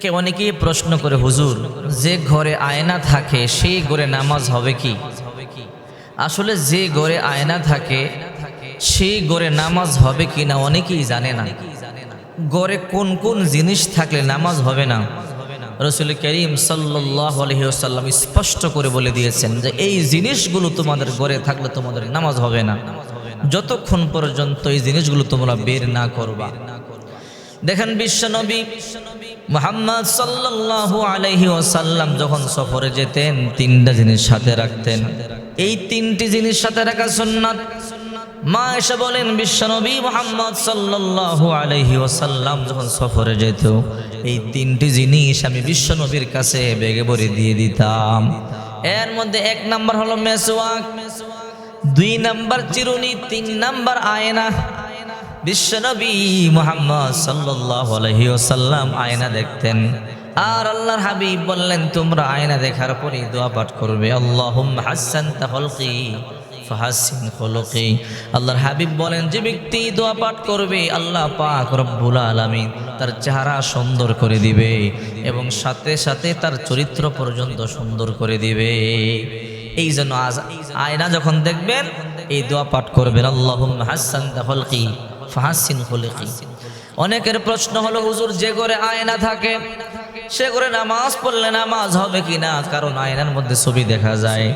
কে অনেকেই প্রশ্ন করে, হুজুর, যে ঘরে আয়না থাকে, সেই ঘরে নামাজ হবে কি? আসলে যে ঘরে আয়না থাকে, সেই ঘরে নামাজ হবে কি না অনেকেই জানে না। ঘরে কোন কোন জিনিস থাকলে নামাজ হবে না? রসুল করিম আলহিউসাল্লাম স্পষ্ট করে বলে দিয়েছেন যে, এই জিনিসগুলো তোমাদের ঘরে থাকলে তোমাদের নামাজ হবে না। যতক্ষণ পর্যন্ত এই জিনিসগুলো তোমরা বের না করবা। দেখেন বিশ্বনবী মোহাম্মদ সাল্লাল্লাহু আলাইহি ওয়াসাল্লাম যখন সফরে যেতেন, তিনটা জিনিস সাথে রাখতেন। এই তিনটি জিনিস সাথে রাখা সুন্নাত। মা এসে বলেন, বিশ্বনবী মোহাম্মদ সাল্লাল্লাহু আলাইহি ওয়াসাল্লাম যখন সফরে যেত, এই তিনটি জিনিস আমি বিশ্বনবীর কাছে বেগে ভরে দিয়ে দিতাম। এর মধ্যে এক নাম্বার হলো মেসওয়াক, দুই নাম্বার চিরুনি, তিন নাম্বার আয়না। বিশ্বনবী মোহাম্মদ সাল্লাহ আলহিউসাল্লাম আয়না দেখতেন। আর আল্লাহর হাবিব বললেন, তোমরা আয়না দেখার পরে দোয়া পাঠ করবে। আল্লাহ হাসান তাহলকি ফাহাসিন খলকি। আল্লাহর হাবিব বলেন, যে ব্যক্তি দোয়া পাঠ করবে, আল্লাহ পাক রব্বুল আলামিন তার চেহারা সুন্দর করে দিবে এবং সাথে সাথে তার চরিত্র পর্যন্ত সুন্দর করে দিবে। এই জন্য আজ আয়না যখন দেখবেন, এই দোয়া পাঠ করবেন আল্লাহ হাসান তাহলকি ফাহাসিন খলকি অনেকের প্রশ্ন হলো হুজুর যে ঘরে আয়না থাকে সে ঘরে নামাজ পড়লে নামাজ হবে কিনা কারণ আয়নার মধ্যে ছবি দেখা যায়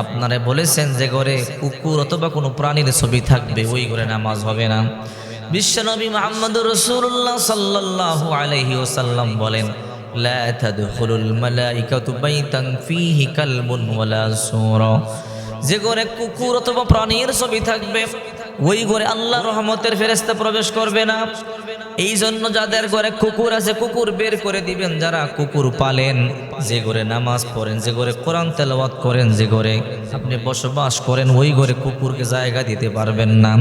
আপনারা বলেছেন যে ঘরে কুকুর অথবা কোনো প্রাণীর ছবি থাকবে ওই ঘরে নামাজ হবে না বিশ্বনবী মোহাম্মদ রসুল্লাহ সাল্লাল্লাহু আলাইহি ওসাল্লাম বলেন لا تدخل الملائكة بيتا فيه كلب ولا سورة যে ঘরে কুকুর অথবা প্রাণীর ছবি থাকবে ওই ঘরে আল্লাহ রহমতের ফেরেস্তা প্রবেশ করবে না। এই জন্য যাদের ঘরে কুকুর আছে, কুকুর বের করে দিবেন। যারা কুকুর পালেন, যে ঘরে নামাজ পড়েন, যে ঘরে কোরআন তেলাওয়াত করেন, যে ঘরে আপনি বসবাস করেন, ওই ঘরে কুকুরকে জায়গা দিতে পারবেন না।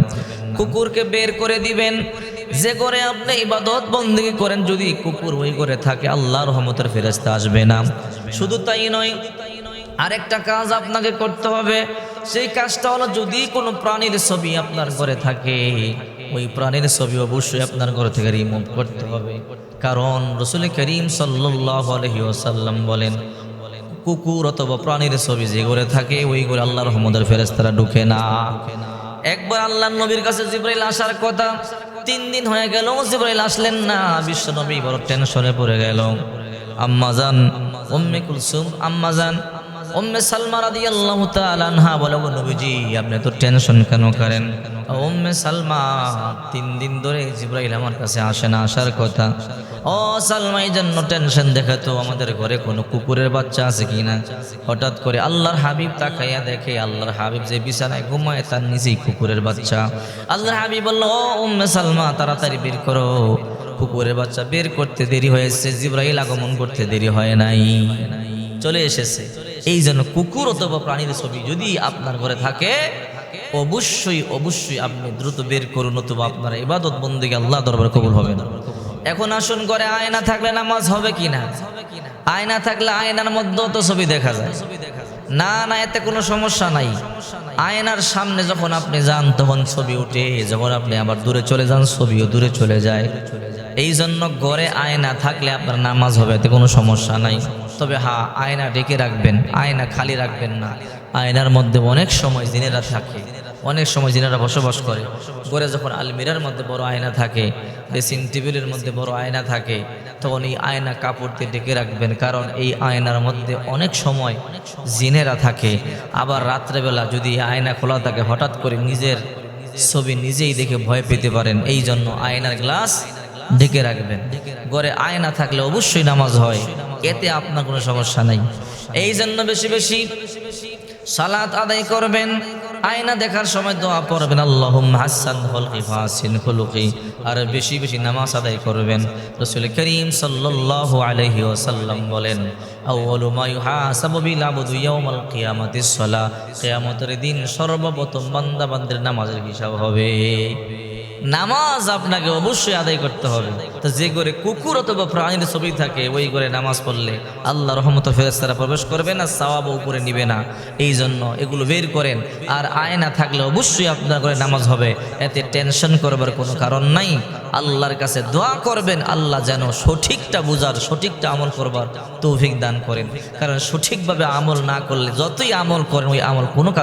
কুকুরকে বের করে দিবেন। যে করে আপনি ইবাদত বন্দী করেন, যদি কুকুর ওই করে থাকে আল্লাহ রহমতের ফেরেস্তা আসবে না। শুধু তাই নয়, আরেকটা কাজ আপনাকে করতে হবে। সেই কাজটা হলো যদি কোনো প্রাণীর ছবি আপনার ঘরে থাকে, ওই প্রাণীর ছবি অবশ্যই আপনার ঘর থেকে রিমুভ করতে হবে। কারণ রসুল করিম আলহিউসাল্লাম বলেন, কুকুর অথবা প্রাণীর ছবি যে ঘরে থাকে, ওই ঘরে আল্লাহ রহমদের ফেরেস্তারা ঢুকে না। একবার আল্লাহ নবীর কাছে জিব্রাইল আসার কথা, তিন দিন হয়ে গেল, জিব্রাইল আসলেন না। বিশ্ব নবী বড় টেনশনে পড়ে গেল। আম্মাজান উম্মে আম্মাজান উম্মে সালমা রাদিয়াল্লাহু তাআলা আনহা বলে, "ও নবীজি, আপনি তো টেনশন কেন করেন? উম্মে সালমা, তিন দিন ধরে জিব্রাইল আমার কাছে আসে না আসার কথা। ও সালমা এই জন্য টেনশন দেখে তো আমাদের ঘরে কোনো কুকুরের বাচ্চা আছে কিনা হঠাৎ করে আল্লাহর হাবিব তাকাইয়া দেখে, আল্লাহর হাবিব যে বিছানায় ঘুমায় তার নিজেই কুকুরের বাচ্চা। আল্লাহর হাবিব বলল, ও উম্মে সালমা, তাড়াতাড়ি বের করো। কুকুরের বাচ্চা বের করতে দেরি হয়েছে, জিব্রাইল আগমন করতে দেরি হয় নাই। চলে এসেছে। এই জন্য কুকুর অথবা প্রাণীর ছবি যদি আপনার ঘরে থাকে, অবশ্যই অবশ্যই আপনি দ্রুত বের করুন অথবা আপনার ইবাদত বন্দীকে আল্লাহ দরবার কবুল হবে না। এখন আসুন করে আয়না থাকলে নামাজ হবে কি না আয়না থাকলে আয়নার মধ্যেও তো ছবি দেখা যায়। না না, এতে কোনো সমস্যা নাই। আয়নার সামনে যখন আপনি যান, তখন ছবি উঠে, যখন আপনি আবার দূরে চলে যান, ছবিও দূরে চলে যায়। এই জন্য ঘরে আয়না থাকলে আপনার নামাজ হবে, এতে কোনো সমস্যা নাই। তবে হা, আয়না ডেকে রাখবেন, আয়না খালি রাখবেন না। আয়নার মধ্যে অনেক সময় জিনেরা থাকে, অনেক সময় জিনেরা বসবাস করে। ঘরে যখন আলমিরার মধ্যে বড় আয়না থাকে, ড্রেসিং টেবিলের মধ্যে বড় আয়না থাকে, তখন এই আয়না কাপড় দিয়ে ডেকে রাখবেন, কারণ এই আয়নার মধ্যে অনেক সময় জিনেরা থাকে। আবার রাত্রেবেলা যদি আয়না খোলা থাকে, হঠাৎ করে নিজের ছবি নিজেই দেখে ভয় পেতে পারেন। এই জন্য আয়নার গ্লাস ঢেকে রাখবেন। ঘরে আয়না থাকলে অবশ্যই নামাজ হয়। এতে আপনার কোনো সমস্যা নাই। এই জন্য বেশি বেশি সালাত আদায় করবেন, আয়না দেখার সময় দোয়া পড়বেন আল্লাহ হাসান হলকি ফাসিন খুলুকি, আর বেশি বেশি নামাজ আদায় করবেন। রসুল করিম সাল্লাল্লাহু আলাইহি ওয়াসাল্লাম বলেন কিয়ামতের দিন সর্বপ্রথম বান্দা বান্দের নামাজের হিসাব হবে। নামাজ আপনাকে অবশ্যই আদায় করতে হবে। তো যে ঘরে কুকুর অথবা প্রাণীর ছবি থাকে, ওই ঘরে নামাজ পড়লে আল্লাহ রহমত ফেরেস্তারা প্রবেশ করবে না, সাওয়াব উপরে নিবে না। এই জন্য এগুলো বের করেন। আর আয়না থাকলে অবশ্যই আপনার ঘরে নামাজ হবে। এতে টেনশন করবার কোনো কারণ নাই। আল্লাহর কাছে দোয়া করবেন, আল্লাহ যেন সঠিকটা বুঝার, সঠিকটা আমল করবার তৌফিক দান করেন। কারণ সঠিকভাবে আমল না করলে, যতই আমল করেন, ওই আমল কোনো কাজে